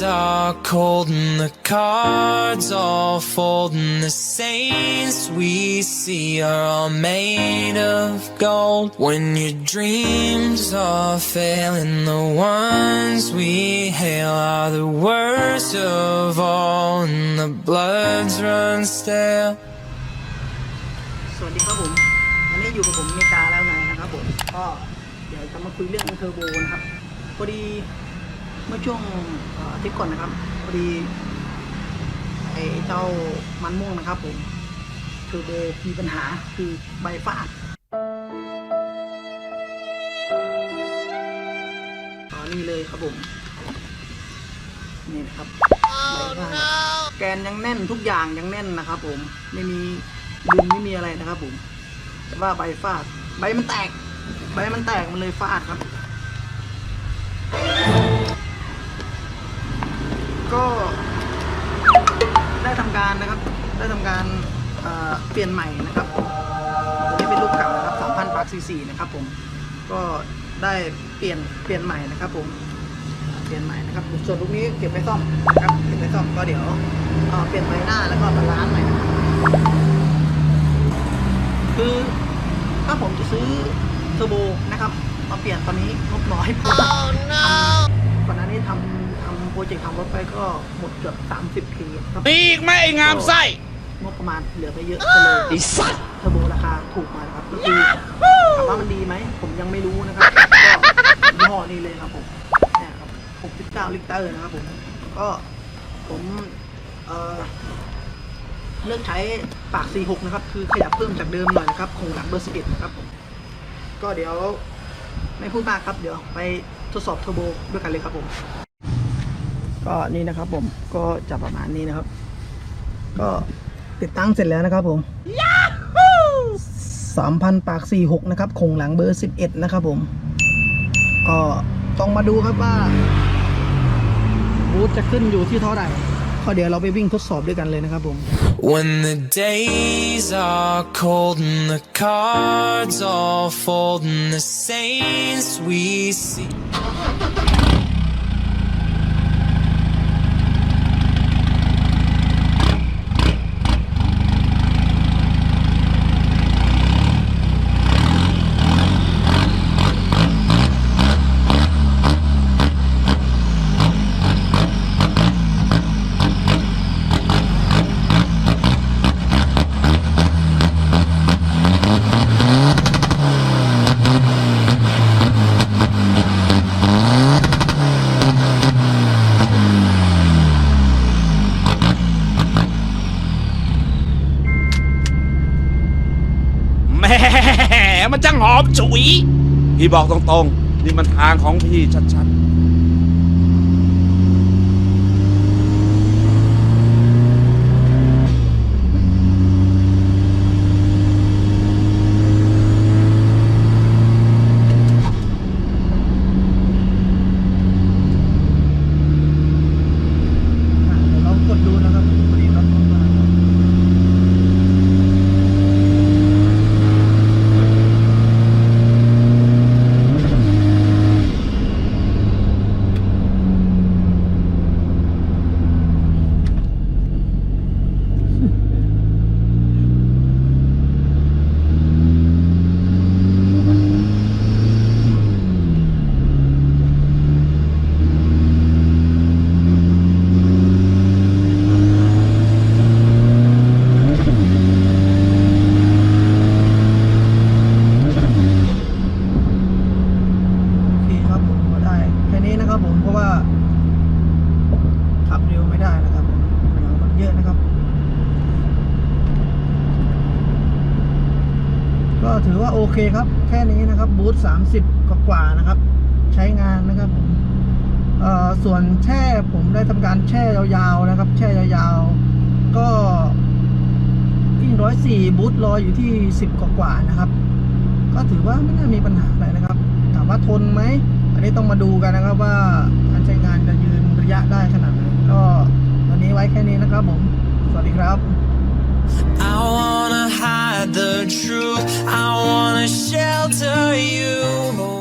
days are cold and the cards all fold and the saints we see are all made of gold. When your dreams are failing, the ones we hail are the worst of all and the bloods run stale. สวัสดีครับผม วันนี้อยู่กับผมเมกาแล้วไงนะครับผม ก็เดี๋ยวจะมาคุยเรื่องเทอร์โบนะครับ พอดี เมื่อช่วงเอ่ออาทิตย์ก่อนนะครับพอดีไอ้เจ้ามันม่วงนะครับผมเทอร์โบมีปัญหาคือใบฟาดอ๋อนี่เลยครับผมนี่นะครับใบฟาดแกนยังแน่นทุกอย่างยังแน่นนะครับ ผมไม่มีดุมไม่มีอะไรนะครับผมแต่ว่าใบฟาด ใบมันแตก ใบมันแตกมันเลยฟาดครับ ก็ได้ทำการนะครับ ได้ทำการเอ่อเปลี่ยนใหม่นะครับตัวนี้เป็นลูกเก่านะครับ3,000ปากซีซีนะครับผมก็ได้เปลี่ยนเปลี่ยนใหม่นะครับผมเปลี่ยนใหม่นะครับส่วนลูกนี้เก็บไปซ่อมนะครับเก็บไปซ่อมก็เดี๋ยวเอ่อเปลี่ยนใบหน้าแล้วก็บาลานซ์ใหม่นะครับคือถ้าผมจะซื้อเทอร์โบนะครับ มาเปลี่ยนตอนนี้งบน้อยเพราะว่าทำก่อนหน้านี้ทำทำ โปรเจกต์ทำรถไปก็หมดเกือบ 30ทีครับมีอีกไหมไอ้งามไส้งบประมาณเหลือไปเยอะก็เลยสัตว์เทอร์โบราคาถูกมานะครับก็คือถามว่ามันดีไหม ผมยังไม่รู้นะครับก็ยี่ห้อนี้เลยครับผมเนี่ยครับ69ลิตรนะครับผมก็ผมเอ่อเลือกใช้ปาก 46 นะครับ คือขยับเพิ่มจากเดิมหน่อยนะครับคงหลังเบอร์ 11 นะครับผมก็เดี๋ยวไม่พูดมากครับ เดี๋ยวไปทดสอบเทอร์โบด้วยกันเลยครับผม ก็นี่นะครับผมก็จะประมาณนี้นะครับ ก็ติดตั้งเสร็จแล้วนะครับผมสามพันปากสี่หกนะครับคงหลังเบอร์สิบเอ็ดนะครับผม ก็ต้องมาดูครับว่าบูธจะขึ้นอยู่ที่เท่าไหร่ก็เดี๋ยวเราไปวิ่งทดสอบด้วยกันเลยนะครับผม When the days are cold and the cards all fold and the saints we see. แหมมันจังหอมฉุย พี่บอกตรงๆ นี่มันทางของพี่ชัดอะเดี๋ยวเรากดดูนะครับพอดีรถเข้ามาโอเคครับผมก็ได้แค่นี้นะครับผมเพราะว่าขับเร็วไม่ได้นะครับผมเดี๋ยวมันเยอะนะครับ ก็ ถือว่าโอเคครับ แค่นี้นะครับบูธ30 กว่ากว่าๆนะครับ ใช้งานนะครับผมส่วนแช่ผมได้ทำการแช่ยาวๆนะครับ แช่ยาวๆ ก็วิ่ร้อยสี่บูธรออยู่ที่ 10 กว่ากว่าๆนะครับ ก็ถือว่าไม่น่ามีปัญหาอะไรนะครับถามว่าทนไหมอันนี้ต้องมาดูกันนะครับว่าการใช้งานจะยืนระยะได้ขนาดไหนก็วันนี้ไว้แค่นี้นะครับผม สวัสดีครับ The truth. I wanna shelter you.